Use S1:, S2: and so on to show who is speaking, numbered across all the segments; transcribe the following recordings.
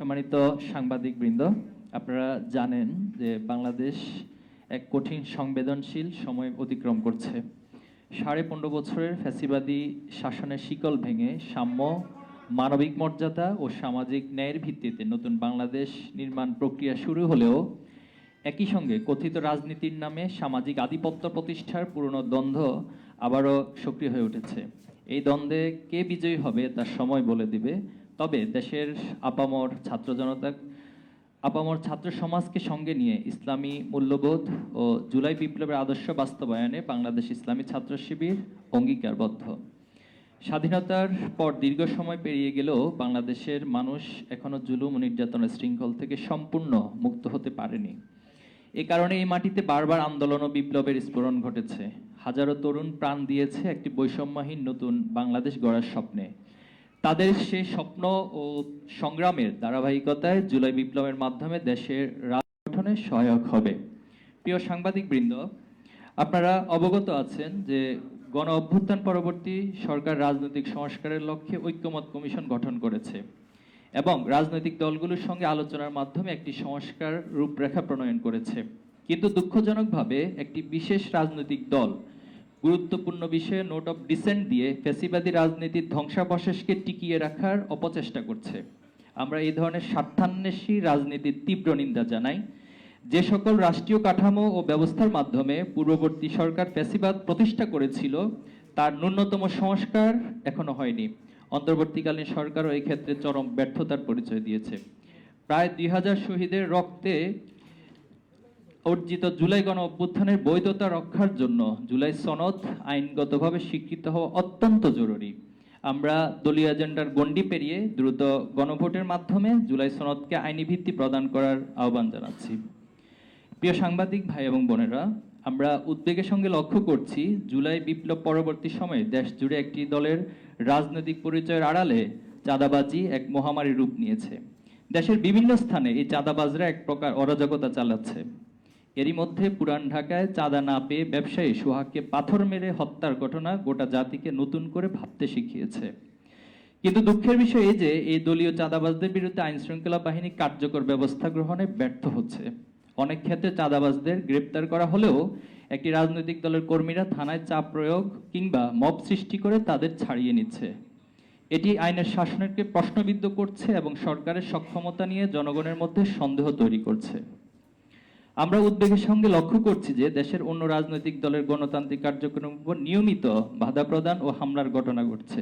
S1: সম্মানিত সাংবাদিক বৃন্দ আপনারা জানেন যে বাংলাদেশ এক কঠিন সংবেদনশীল সময় অতিক্রম করছে। সাড়ে পনেরো বছরের ফ্যাসিবাদী শাসনের শিকল ভেঙে সাম্য, মানবিক মর্যাদা ও সামাজিক ন্যায়ের ভিত্তিতে নতুন বাংলাদেশ নির্মাণ প্রক্রিয়া শুরু হলেও একই সঙ্গে কথিত রাজনীতির নামে সামাজিক আধিপত্য প্রতিষ্ঠার পুরনো দ্বন্দ্ব আবারও সক্রিয় হয়ে উঠেছে। এই দ্বন্দ্বে কে বিজয়ী হবে তার সময় বলে দিবে তবে দেশের আপামর ছাত্র জনতা, আপামর ছাত্র সমাজকে সঙ্গে নিয়ে ইসলামী মূল্যবোধ ও জুলাই বিপ্লবের আদর্শ বাস্তবায়নে বাংলাদেশ ইসলামী ছাত্র শিবির অঙ্গীকারবদ্ধ। স্বাধীনতার পর দীর্ঘ সময় পেরিয়ে গেলেও বাংলাদেশের মানুষ এখনও জুলুম নির্যাতনের শৃঙ্খল থেকে সম্পূর্ণ মুক্ত হতে পারেনি। এ কারণে এই মাটিতে বারবার আন্দোলন ও বিপ্লবের স্ফোরণ ঘটেছে। হাজারো তরুণ প্রাণ দিয়েছে একটি বৈষম্যহীন নতুন বাংলাদেশ গড়ার স্বপ্নে। তাদের সেই স্বপ্ন ও সংগ্রামের ধারাবাহিকতায় জুলাই বিপ্লবের মাধ্যমে দেশের রাষ্ট্র গঠনে সহায়ক হবে। প্রিয় সাংবাদিক বৃন্দ আপনারা অবগত আছেন যে গণ অভ্যুত্থান পরবর্তী সরকার রাজনৈতিক সংস্কারের লক্ষ্যে ঐক্যমত কমিশন গঠন করেছে এবং রাজনৈতিক দলগুলোর সঙ্গে আলোচনার মাধ্যমে একটি সংস্কার রূপরেখা প্রণয়ন করেছে। কিন্তু দুঃখজনকভাবে একটি বিশেষ রাজনৈতিক দল গুরুত্বপূর্ণ বিষয়ে নোট অফ ডিসেন্ট দিয়ে ফ্যাসিবাদী রাজনীতির ধ্বংসাবশেষকে টিকিয়ে রাখার অপচেষ্টা করছে। আমরা এই ধরনের স্বার্থান্বেষী রাজনীতির তীব্র নিন্দা জানাই। যে সকল রাষ্ট্রীয় কাঠামো ও ব্যবস্থার মাধ্যমে পূর্ববর্তী সরকার ফ্যাসিবাদ প্রতিষ্ঠা করেছিল, তার ন্যূনতম সংস্কার এখনও হয়নি। অন্তর্বর্তীকালীন সরকারও এই ক্ষেত্রে চরম ব্যর্থতার পরিচয় দিয়েছে। প্রায় দুই হাজার শহীদের রক্তে অর্জিত জুলাই গণ অভ্যুত্থানের বৈধতা রক্ষার জন্য জুলাই সনদ আইনগতভাবে স্বীকৃত হওয়া অত্যন্ত জরুরি। আমরা দলীয় এজেন্ডার গণ্ডি পেরিয়ে দ্রুত গণভোটের মাধ্যমে জুলাই সনদকে আইনি ভিত্তি প্রদান করার আহ্বান জানাচ্ছি। প্রিয় সাংবাদিক ভাই এবং বোনেরা, আমরা উদ্বেগের সঙ্গে লক্ষ্য করছি, জুলাই বিপ্লব পরবর্তী সময়ে দেশ জুড়ে একটি দলের রাজনৈতিক পরিচয়ের আড়ালে চাঁদাবাজি এক মহামারী রূপ নিয়েছে। দেশের বিভিন্ন স্থানে এই চাঁদাবাজরা এক প্রকার অরাজকতা চালাচ্ছে। এরই মধ্যে পুরান ঢাকায় চাঁদা না পেয়ে ব্যবসায়ী সোহাগকে পাথর মেরে হত্যার ঘটনা গোটা জাতিকে নতুন করে ভাবতে শিখিয়েছে। কিন্তু দুঃখের বিষয় এই যে, এই দলীয় চাঁদাবাজদের বিরুদ্ধে আইন শৃঙ্খলা বাহিনী কার্যকর ব্যবস্থা গ্রহণে ব্যর্থ হচ্ছে। অনেক ক্ষেত্রে চাঁদাবাজদের গ্রেপ্তার করা হলেও একটি রাজনৈতিক দলের কর্মীরা থানায় চাপ প্রয়োগ কিংবা মব সৃষ্টি করে তাদের ছাড়িয়ে নিচ্ছে। এটি আইনের শাসনকে প্রশ্নবিদ্ধ করছে এবং সরকারের সক্ষমতা নিয়ে জনগণের মধ্যে সন্দেহ তৈরি করছে। আমরা উদ্বেগের সঙ্গে লক্ষ্য করছি যে দেশের অন্য রাজনৈতিক দলের গণতান্ত্রিক কার্যক্রমের উপর নিয়মিত বাধা প্রদান ও হামলার ঘটনা ঘটছে।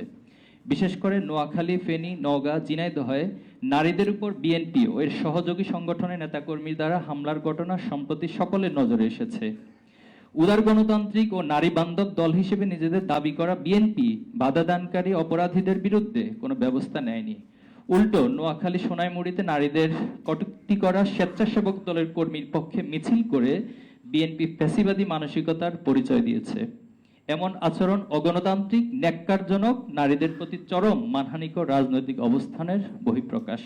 S1: বিশেষ করে নোয়াখালী, ফেনী, নওগাঁ, ঝিনাইদহে নারীদের উপর বিএনপি ও এর সহযোগী সংগঠনের নেতাকর্মীর দ্বারা হামলার ঘটনা সম্প্রতি সকলের নজরে এসেছে। উদার গণতান্ত্রিক ও নারী বান্ধব দল হিসেবে নিজেদের দাবি করা বিএনপি বাধাদানকারী অপরাধীদের বিরুদ্ধে কোনো ব্যবস্থা নেয়নি। উল্টো নোয়াখালী সোনাইমুড়িতে নারীদের কটুক্তি করা স্বেচ্ছাসেবক দলের কর্মীর পক্ষে মিছিল করে বিএনপি ফ্যাসিবাদী মানসিকতার পরিচয় দিয়েছে। এমন আচরণ অগণতান্ত্রিক, ন্যাক্কারজনক, নারীদের প্রতি চরম মানহানিকর রাজনৈতিক অবস্থানের বহিঃপ্রকাশ।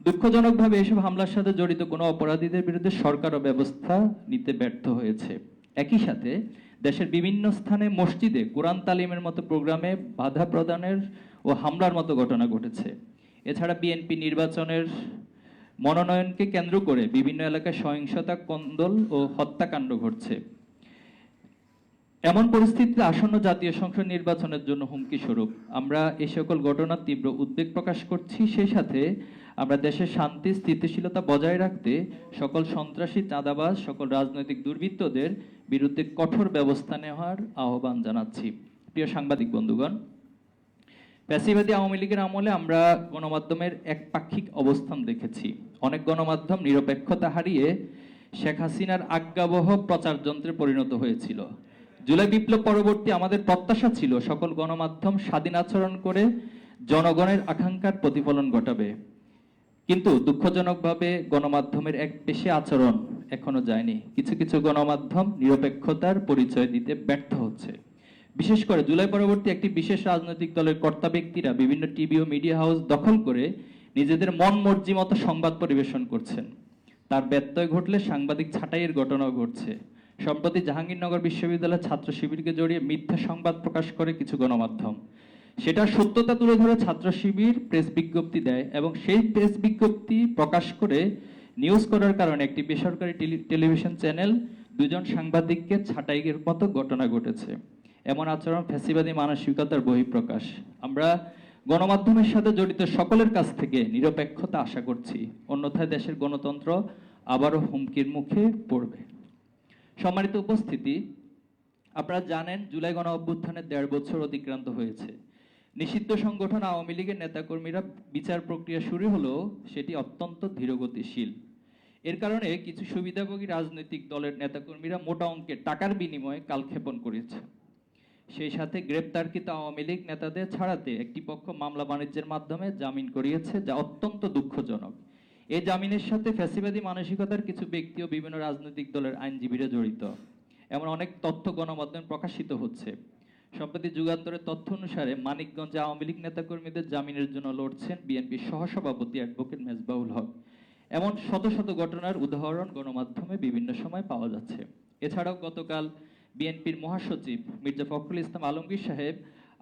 S1: দুঃখজনকভাবে এসব হামলার সাথে জড়িত কোনো অপরাধীদের বিরুদ্ধে সরকারও ব্যবস্থা নিতে ব্যর্থ হয়েছে। একই সাথে দেশের বিভিন্ন স্থানে মসজিদে কোরআন তালিমের মতো প্রোগ্রামে বাধা প্রদানের ও হামলার মতো ঘটনা ঘটেছে। এছাড়া বিএনপি নির্বাচনের মনোনয়নকে কেন্দ্র করে বিভিন্ন এলাকায় সহিংসতা, কন্দল ও হত্যাকাণ্ড ঘটছে। এমন পরিস্থিতিতে আসন্ন জাতীয় সংসদ নির্বাচনের জন্য হুমকি স্বরূপ। আমরা এই সকল ঘটনার তীব্র উদ্বেগ প্রকাশ করছি। সেই সাথে আমরা দেশের শান্তি, স্থিতিশীলতা বজায় রাখতে সকল সন্ত্রাসী, চাঁদাবাজ, সকল রাজনৈতিক দুর্বৃত্তদের বিরুদ্ধে কঠোর ব্যবস্থা নেওয়ার আহ্বান জানাচ্ছি। প্রিয় সাংবাদিক বন্ধুগণ প্যাসিবাদী আওয়ামী লীগের আমলে আমরা গণমাধ্যমের একপাক্ষিক অবস্থান দেখেছি। অনেক গণমাধ্যম নিরপেক্ষতা হারিয়ে শেখ হাসিনার আজ্ঞাবহ প্রচার যন্ত্রে পরিণত হয়েছিল। জুলাই বিপ্লব পরবর্তী আমাদের প্রত্যাশা ছিল সকল গণমাধ্যম স্বাধীন আচরণ করে জনগণের আকাঙ্ক্ষার প্রতিফলন ঘটাবে। কিন্তু দুঃখজনকভাবে গণমাধ্যমের এক পেশে আচরণ এখনও যায়নি। কিছু কিছু গণমাধ্যম নিরপেক্ষতার পরিচয় দিতে ব্যর্থ হচ্ছে। বিশেষ করে জুলাই পরবর্তী একটি বিশেষ রাজনৈতিক দলের কর্তা ব্যক্তিরা বিভিন্ন টিভি ও মিডিয়া হাউস দখল করে নিজেদের মন মর্জি মতো সংবাদ পরিবেশন করছেন। তার ব্যত্যয় ঘটলে সাংবাদিক ছাঁটাইয়ের ঘটনাও ঘটছে। সম্প্রতি জাহাঙ্গীরনগর বিশ্ববিদ্যালয়ের ছাত্র শিবিরকে জড়িয়ে মিথ্যা সংবাদ প্রকাশ করে কিছু গণমাধ্যম। সেটার সত্যতা তুলে ধরে ছাত্র শিবির প্রেস বিজ্ঞপ্তি দেয় এবং সেই প্রেস বিজ্ঞপ্তি প্রকাশ করে নিউজ করার কারণে একটি বেসরকারি টেলি- টেলিভিশন চ্যানেল দুজন সাংবাদিককে ছাঁটাইয়ের মতো ঘটনা ঘটেছে। এমন আচরণ ফ্যাসিবাদী মানসিকতার বহিঃপ্রকাশ। আমরা গণমাধ্যমের সাথে জড়িত সকলের কাছ থেকে নিরপেক্ষতা আশা করছি। অন্যথায় দেশের গণতন্ত্র আবারও হুমকির মুখে পড়বে। সম্মানিত উপস্থিতি, আপনারা জানেন জুলাই গণ অভ্যুত্থানের দেড় বছর অতিক্রান্ত হয়েছে। নিষিদ্ধ সংগঠন আওয়ামী লীগের নেতাকর্মীরা বিচার প্রক্রিয়া শুরু হলেও সেটি অত্যন্ত ধীরগতিশীল। এর কারণে কিছু সুবিধাভোগী রাজনৈতিক দলের নেতাকর্মীরা মোটা অঙ্কের টাকার বিনিময়ে কালক্ষেপণ করেছে। সেই সাথে গ্রেপ্তারকৃত আওয়ামী লীগ নেতাদের ছাড়াতে একটি পক্ষ মামলা বাণিজ্যের মাধ্যমে জামিন করিয়েছে, যা অত্যন্ত দুঃখজনক। এই জামিনের সাথে ফ্যাসিবাদী মানসিকতার কিছু ব্যক্তি ও বিভিন্ন রাজনৈতিক দলের আইনজীবীরা জড়িত। এমন অনেক তথ্য গণমাধ্যমে প্রকাশিত হচ্ছে। সম্প্রতি যুগান্তরের তথ্য অনুসারে মানিকগঞ্জে আওয়ামী লীগ নেতাকর্মীদের জামিনের জন্য লড়ছেন বিএনপির সহসভাপতি অ্যাডভোকেট মেজবাউল হক। এমন শত শত ঘটনার উদাহরণ গণমাধ্যমে বিভিন্ন সময় পাওয়া যাচ্ছে। এছাড়াও গতকাল বিএনপির মহাসচিব মির্জা ফখরুল ইসলাম আলমগীর সাহেব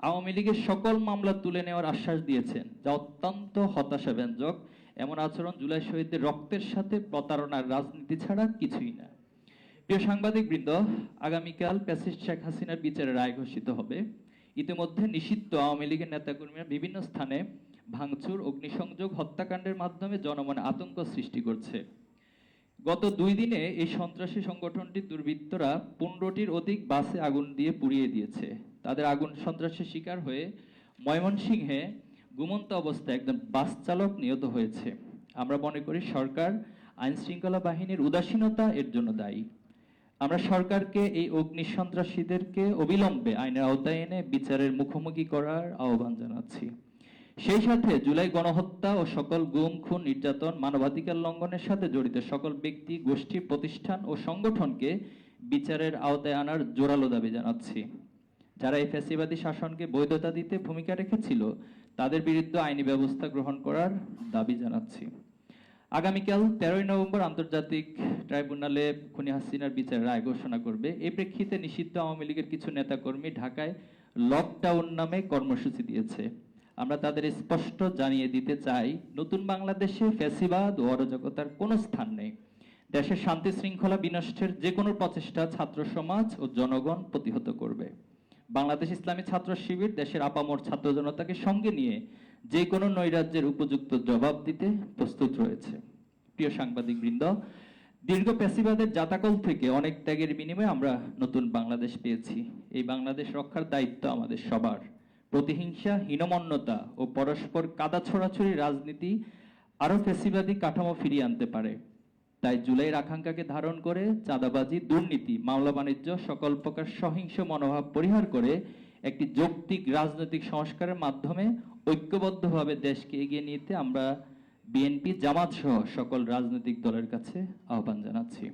S1: আওয়ামী লীগের সকল মামলা তুলে নেওয়ার আশ্বাস দিয়েছেন যা অত্যন্ত হতাশা হতাশাব্যঞ্জক। এমন আচরণ জুলাই শহীদদের রক্তের সাথে প্রতারণার রাজনীতি ছাড়া কিছুই না। প্রিয় সাংবাদিক বৃন্দ আগামীকাল প্যাসিস্ট শেখ হাসিনার বিচারে রায় ঘোষিত হবে। ইতিমধ্যে নিষিদ্ধ আওয়ামী লীগের নেতাকর্মীরা বিভিন্ন স্থানে ভাঙচুর, অগ্নিসংযোগ, হত্যাকাণ্ডের মাধ্যমে জনমনে আতঙ্ক সৃষ্টি করছে। গত দুই দিনে এই সন্ত্রাসী সংগঠনটির দুর্বৃত্তরা পনেরোটির অধিক বাসে আগুন দিয়ে পুড়িয়ে দিয়েছে। তাদের আগুন সন্ত্রাসের শিকার হয়ে ময়মনসিংহে ঘুমন্ত অবস্থায় একজন বাস চালক নিহত হয়েছে। আমরা মনে করি সরকার আইন শৃঙ্খলা বাহিনীর উদাসীনতা এর জন্য দায়ী। আমরা সরকারকে এই অগ্নি সন্ত্রাসীদেরকে অবিলম্বে আইনের আওতায় এনে বিচারের মুখোমুখি করার আহ্বান জানাচ্ছি। সেই সাথে জুলাই গণহত্যা ও সকল গুম, খুন, নির্যাতন, মানবাধিকার লঙ্ঘনের সাথে জড়িত সকল ব্যক্তি, গোষ্ঠী, প্রতিষ্ঠান ও সংগঠনকে বিচারের আওতায় আনার জোরালো দাবি জানাচ্ছি। যারা এই ফ্যাসিবাদী শাসনকে বৈধতা দিতে ভূমিকা রেখেছিল, তাদের বিরুদ্ধে আইনি ব্যবস্থা গ্রহণ করার দাবি জানাচ্ছি। আগামীকাল তেরোই নভেম্বর আন্তর্জাতিক ট্রাইব্যুনালে খুনি হাসিনার বিচারের রায় ঘোষণা করবে। এই প্রেক্ষিতে নিষিদ্ধ আওয়ামী লীগের কিছু নেতাকর্মী ঢাকায় লকডাউন নামে কর্মসূচি দিয়েছে। আমরা তাদের স্পষ্ট জানিয়ে দিতে চাই, নতুন বাংলাদেশে ফ্যাসিবাদ ও অরাজকতার কোনো স্থান নেই। দেশের শান্তি শৃঙ্খলা বিনষ্টের যে কোনো প্রচেষ্টা ছাত্র সমাজ ও জনগণ প্রতিহত করবে। বাংলাদেশ ইসলামী ছাত্র শিবির দেশের আপামর ছাত্র জনতাকে সঙ্গে নিয়ে যে কোনো নৈরাজ্যের উপযুক্ত জবাব দিতে প্রস্তুত রয়েছে। প্রিয় সাংবাদিক বৃন্দ দীর্ঘ প্যাসিবাদের জাতাকল থেকে অনেক ত্যাগের বিনিময়ে আমরা নতুন বাংলাদেশ পেয়েছি। এই বাংলাদেশ রক্ষার দায়িত্ব আমাদের সবার। প্রতিহিংসা, হীনমন্যতা ও পরস্পর কাদা ছোড়াছড়ি রাজনীতি আরও ফ্যাসিবাদী কাঠামো ফিরিয়ে আনতে পারে। তাই জুলাইয়ের আকাঙ্ক্ষাকে ধারণ করে চাঁদাবাজি, দুর্নীতি, মামলা বাণিজ্য সকল প্রকার সহিংস মনোভাব পরিহার করে একটি যৌক্তিক রাজনৈতিক সংস্কারের মাধ্যমে ঐক্যবদ্ধভাবে দেশকে এগিয়ে নিতে আমরা বিএনপি জামাত সহ সকল রাজনৈতিক দলের কাছে আহ্বান জানাচ্ছি।